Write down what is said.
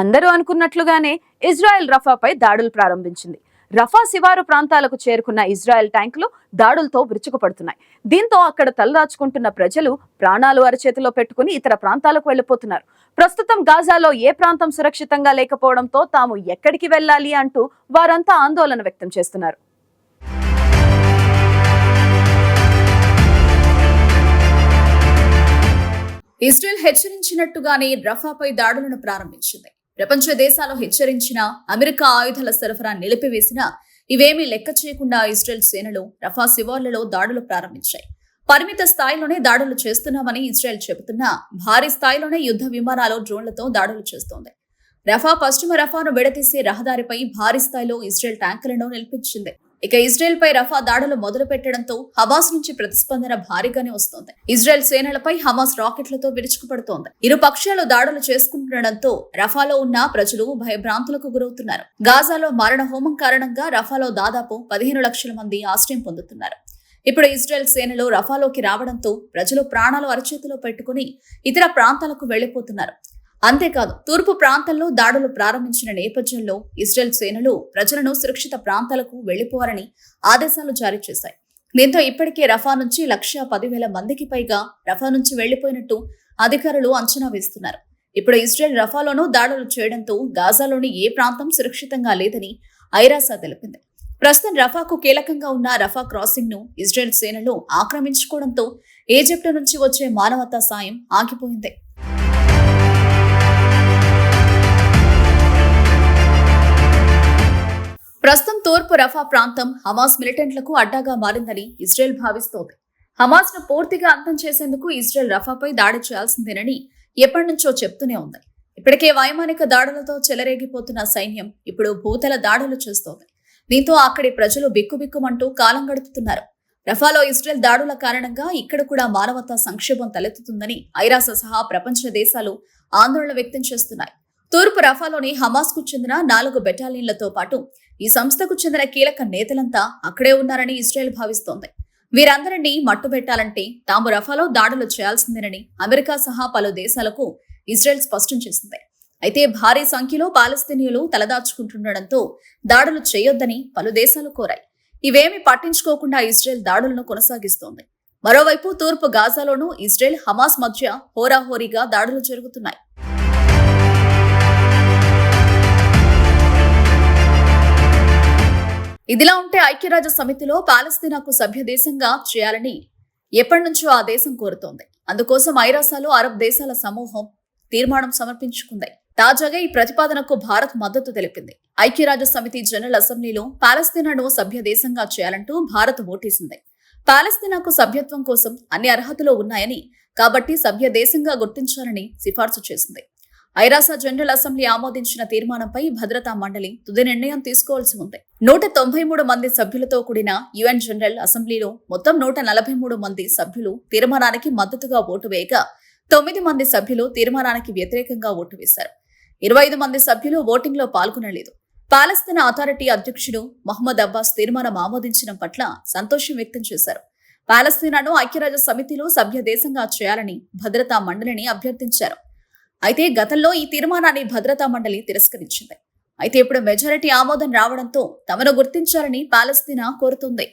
అందరూ అనుకున్నట్లుగానే ఇజ్రాయెల్ రఫాపై దాడులు ప్రారంభించింది. రఫా శివారు ప్రాంతాలకు చేరుకున్న ఇజ్రాయెల్ ట్యాంకులు దాడులతో విరుచుకుపడుతున్నాయి. దీంతో అక్కడ తలదాచుకుంటున్న ప్రజలు ప్రాణాలు అరచేతిలో పెట్టుకుని ఇతర ప్రాంతాలకు వెళ్ళిపోతున్నారు ప్రస్తుతం గాజాలో ఏ ప్రాంతం సురక్షితంగా లేకపోవడంతో తాము ఎక్కడికి వెళ్ళాలి అంటూ వారంతా ఆందోళన వ్యక్తం చేస్తున్నారు. ఇజ్రాయెల్ హెచ్చరించినట్టుగానే రఫాపై దాడులను ప్రారంభించింది. ప్రపంచ దేశాలు హెచ్చరించిన అమెరికా ఆయుధాల సరఫరా నిలిపివేసిన ఇవేమీ లెక్క చేయకుండా ఇస్రాయెల్ సేనలు రఫా శివార్లలో దాడులు ప్రారంభించాయి. పరిమిత స్థాయిలోనే దాడులు చేస్తున్నామని ఇజ్రాయెల్ చెబుతున్నా భారీ స్థాయిలోనే యుద్ధ విమానాలు డ్రోన్లతో దాడులు చేస్తోంది. రఫా పశ్చిమ రఫాను విడతీసే రహదారిపై భారీ స్థాయిలో ఇజ్రాయెల్ ట్యాంకులను నిలిపించింది. ఇక ఇజ్రాయెల్ పై రఫా దాడులు మొదలు పెట్టడంతో హమాస్ నుంచి ప్రతిస్పందన భారీగానే వస్తోంది. ఇజ్రాయెల్ సేనలపై హమాస్ రాకెట్లతో విరుచుకుపడుతోంది. ఇరు పక్షాలు దాడులు చేసుకుంటుండడంతో రఫాలో ఉన్న ప్రజలు భయభ్రాంతులకు గురవుతున్నారు. గాజాలో మారణ హోమం కారణంగా రఫాలో దాదాపు పదిహేను లక్షల మంది ఆశ్రయం పొందుతున్నారు. ఇప్పుడు ఇజ్రాయెల్ సేనలు రఫాలోకి రావడంతో ప్రజలు ప్రాణాలు అరచేతిలో పెట్టుకుని ఇతర ప్రాంతాలకు వెళ్ళిపోతున్నారు అంతేకాదు తూర్పు ప్రాంతాల్లో దాడులు ప్రారంభించిన నేపథ్యంలో ఇస్రాయెల్ సేనలు ప్రజలను సురక్షిత ప్రాంతాలకు వెళ్ళిపోవాలని ఆదేశాలు జారీ చేశాయి. దీంతో ఇప్పటికే రఫా నుంచి లక్ష పదివేల మందికి పైగా రఫా నుంచి వెళ్ళిపోయినట్టు అధికారులు అంచనా వేస్తున్నారు. ఇప్పుడు ఇస్రాయెల్ రఫాలోనూ దాడులు చేయడంతో గాజాలోని ఏ ప్రాంతం సురక్షితంగా లేదని ఐరాసా తెలిపింది. ప్రస్తుతం రఫాకు కీలకంగా ఉన్న రఫా క్రాసింగ్ను ఇజ్రాయెల్ సేనలు ఆక్రమించుకోవడంతో ఈజిప్ట్ నుంచి వచ్చే మానవతా సాయం ఆగిపోయింది. ప్రస్తుతం తూర్పు రఫా ప్రాంతం హమాస్ మిలిటెంట్లకు అడ్డాగా మారిందని ఇజ్రాయెల్ భావిస్తోంది. హమాస్ను పూర్తిగా అంతం చేసేందుకు ఇజ్రాయెల్ రఫాపై దాడి చేయాల్సిందేనని ఎప్పటి నుంచో చెప్తూనే ఉంది. ఇప్పటికే వైమానిక దాడులతో చెలరేగిపోతున్న సైన్యం ఇప్పుడు భూతల దాడులు చేస్తోంది. దీంతో అక్కడి ప్రజలు బిక్కుబిక్కుమంటూ కాలం గడుపుతున్నారు. రఫాలో ఇజ్రాయెల్ దాడుల కారణంగా ఇక్కడ కూడా మానవతా సంక్షోభం తలెత్తుతుందని ఐరాస సహా ప్రపంచ దేశాలు ఆందోళన వ్యక్తం చేస్తున్నాయి. తూర్పు రఫాలోని హమాస్కు చెందిన నాలుగు బెటాలియన్లతో పాటు ఈ సంస్థకు చెందిన కీలక నేతలంతా అక్కడే ఉన్నారని ఇజ్రాయెల్ భావిస్తోంది. వీరందరినీ మట్టుబెట్టాలంటే తాము రఫాలో దాడులు చేయాల్సిందేనని అమెరికా సహా పలు దేశాలకు ఇజ్రాయెల్ స్పష్టం చేసింది. అయితే భారీ సంఖ్యలో పాలస్తీనియులు తలదాచుకుంటుండడంతో దాడులు చేయొద్దని పలు దేశాలు కోరాయి. ఇవేమి పట్టించుకోకుండా ఇజ్రాయెల్ దాడులను కొనసాగిస్తోంది. మరోవైపు తూర్పు గాజాలోనూ ఇజ్రాయెల్ హమాస్ మధ్య హోరాహోరీగా దాడులు జరుగుతున్నాయి. ఇదిలా ఉంటే ఐక్యరాజ్య సమితిలో పాలస్తీనాకు సభ్య దేశంగా చేయాలని ఎప్పటి నుంచో ఆ దేశం కోరుతోంది. అందుకోసం ఐరాసాలో అరబ్ దేశాల సమూహం తీర్మానం సమర్పించుకుంది. తాజాగా ఈ ప్రతిపాదనకు భారత్ మద్దతు తెలిపింది. ఐక్యరాజ్య సమితి జనరల్ అసెంబ్లీలో పాలస్తీనాను సభ్య దేశంగా చేయాలంటూ భారత్ ఓటేసింది. పాలస్తీనాకు సభ్యత్వం కోసం అన్ని అర్హతలు ఉన్నాయని కాబట్టి సభ్య దేశంగా గుర్తించాలని సిఫార్సు చేసింది. ఐరాస జనరల్ అసెంబ్లీ ఆమోదించిన తీర్మానంపై భద్రతా మండలి తుది నిర్ణయం తీసుకోవాల్సి ఉంది. నూట తొంభై మూడు మంది సభ్యులతో కూడిన యుఎన్ జనరల్ అసెంబ్లీలో మొత్తం నూట నలభై మూడు మంది సభ్యులు తీర్మానానికి మద్దతుగా ఓటు వేయగా తొమ్మిది మంది సభ్యులు తీర్మానానికి వ్యతిరేకంగా ఓటు వేశారు. ఇరవై ఐదు మంది సభ్యులు ఓటింగ్లో పాల్గొనలేదు. పాలస్తీనా అథారిటీ అధ్యక్షుడు మహమ్మద్ అబ్బాస్ తీర్మానం ఆమోదించడం పట్ల సంతోషం వ్యక్తం చేశారు. పాలస్తీనాను ఐక్యరాజ్య సమితిలో సభ్య దేశంగా చేయాలని భద్రతా మండలిని అభ్యర్థించారు. అయితే గతంలో ఈ తీర్మానాన్ని భద్రతా మండలి తిరస్కరించింది. అయితే ఇప్పుడు మెజారిటీ ఆమోదం రావడంతో తమను గుర్తించాలని పాలస్తీనా కోరుతుంది.